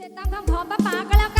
เสร็จตามคำขอป้าป๋าก็แล้วกัน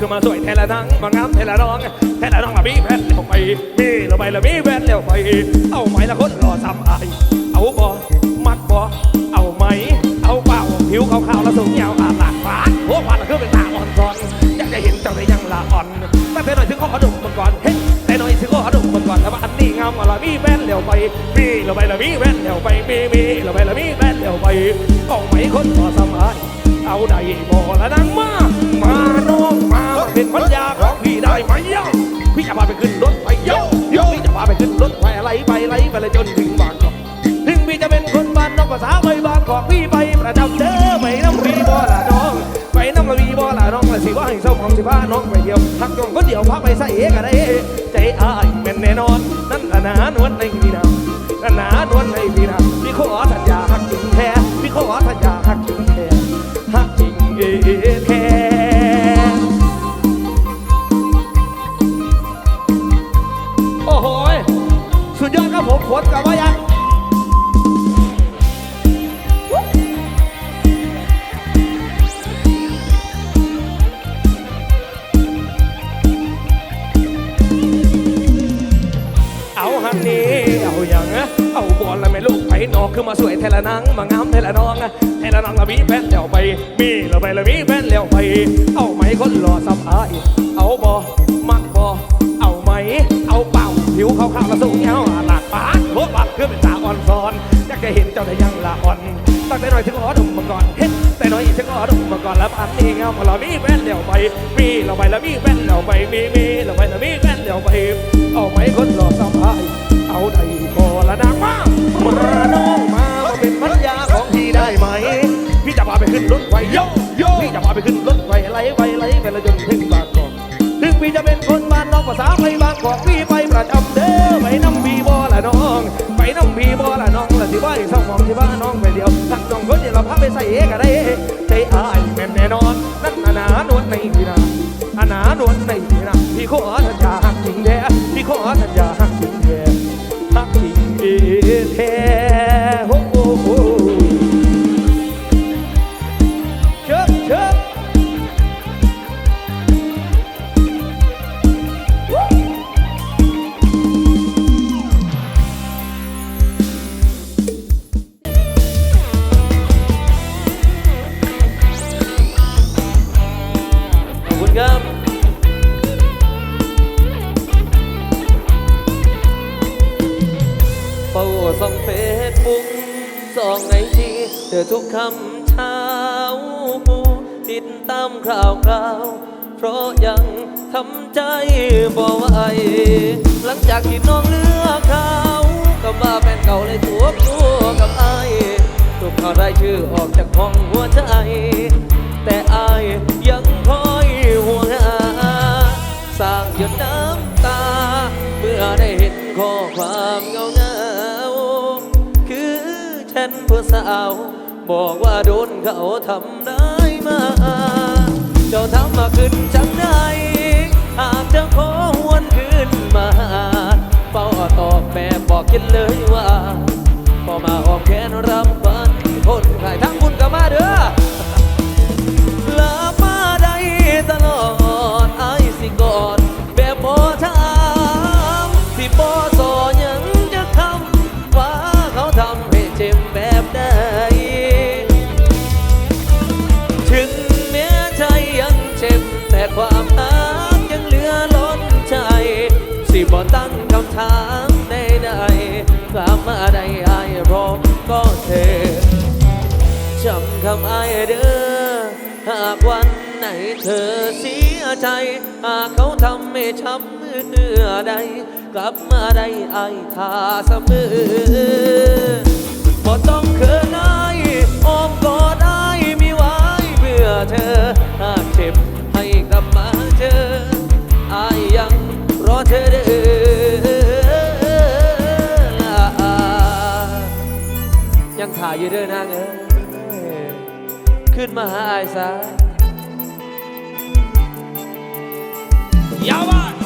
คือมาสวยแทละนังมางามแทละน้องแทละน้องละมีแพทเร็วไปมีละไปละมีแพทเร็วไป เอาไหมละคนรอซ้ำอายเอาบอมักบอเอาไหม เอาเปล่าผิวขาวๆแล้วสูงยาวอาปากฟ้าหัวควันละคือเป็นตาอ่อนซอนอยากจะเห็นเจ้าได้ยังละอ่อนตั้งแต่หน่อยถึงข้อดุมมันก่อนเฮ้ยแต่หน่อยถึงข้อดุมมันก่อนแต่ว่าอันนี้งามกว่าละมีแพทเร็วไปมีละไปละมีแพทเร็วไปมีมีละไปละมีแพทเร็วไปเอาไหมคนรอซ้ำอายเอาได้บ่ละนังมามาน้องมา เป็นพันยาของพี่ได้ไหมเย้าพี่จะพาไปขึ้นรถไฟเย้าเย้าพี่จะพาไปขึ้นรถไฟอะไรไปไหลไปเลยจนถึงบางกอกถึงพี่จะเป็นคนบ้านนอกภาษาไปบางกอกพี่ไปประจำเด้อไปน้ำพี่บ่ละน้องไปน้ำละพี่บ่ละน้องละสิว่าให้เศร้าของสิพาน้องไปเดียวทักน้องคนเดียวพักไปใส่เอกอะไรใจอายเป็นแน่นอนนั่นละน เป่าผิวขาวๆละสูงเงาหลากปาดโคบัดคือเป็นตาอ่อนซอนอยากจะเห็นเจ้าได้ยังละอ่อนตั้งแต่น้อยถึงอ๋อดุมมาก่อนเฮ็ดแต่น้อยถึงอ๋อดุมมาก่อนแล้วพันนี่เงาของเรามีแฟนเลี้ยวไป มีละไปละมีแฟนเลี้ยวไปมีมีละไปละมีแฟนเลี้ยวไป เอาไหมคนรอสับายเอาได้พอละนางมามาน้องมามาเป็นภรรยาของพี่ได้ไหม พี่จะพาไปขึ้นรถไฟโยโยพี่จะพาไปขึ้นรถไฟไหลไฟไหลไปละจนถึงบางกอกถึงพี่จะเป็น ภาษาไปบางกอกพี่ไปประจำเด้อไปน้ำพี่บ่ละน้อง ไปน้ำพี่บ่ละน้องละสิว่าเศร้ามองสิว่าน้องไปเดียวทักน้องคนเดียวเราพาไปใส่เอกอะไรใจอายแม่นแน่นอนนั่นอน่ะหนนในพี่นาอาหนนในพี่นาพี่ขอสัญญาหักจริงแท้พี่ขอสัญญาหักจริงแท้ฮักจริงแท้ เบอกว่าโดนเขาทำได้ายมา เจ้าทำมาขึ้นจังได้หากเจ้าขอหวนคืนมาเฝ้าตอบแม่บอกกินเลยว่า พอมาออมแขนรับฟันคนขายทั้งบุญก็มาเด้อลามาได้ตลอด บ่ตั้งคำถามใดๆกลับมาได้ไอ้ายพร้อก็เธอจำคำอายเด้อหากวันไหนเธอเสียใจ หากเขาทำให้ช้ำเมื่อใด กลับมาได้อายทาเสมอบ่ต้องเขินอายอ้อมกอดอายมีไว้เพื่อเธอหากเจ็บ เธอเด้อยังถ่ายอยู่เด้อนางเอ้ยขึ้นมาหาอายซะยาวมา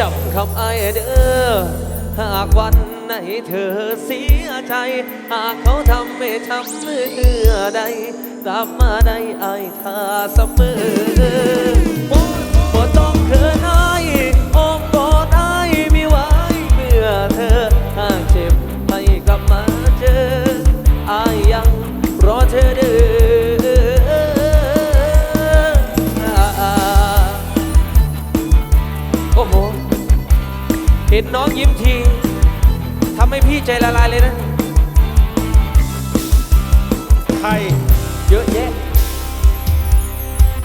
จำคำไอ้ายเด้อหากวันไหนเธอเสียใจ หากเขาทำไม่ทำเมื่อใด กลับมาได้ไอ้ายท่าเสมอบ่ต้องเขินอายอ้อมกอดอายมีไว้เมื่อเธอหากเจ็บให้กลับมาเจออายยังรอเธอเด้อ นน้องยิ้มทีทำให้พี่ใจละลายเลยนะ ใคร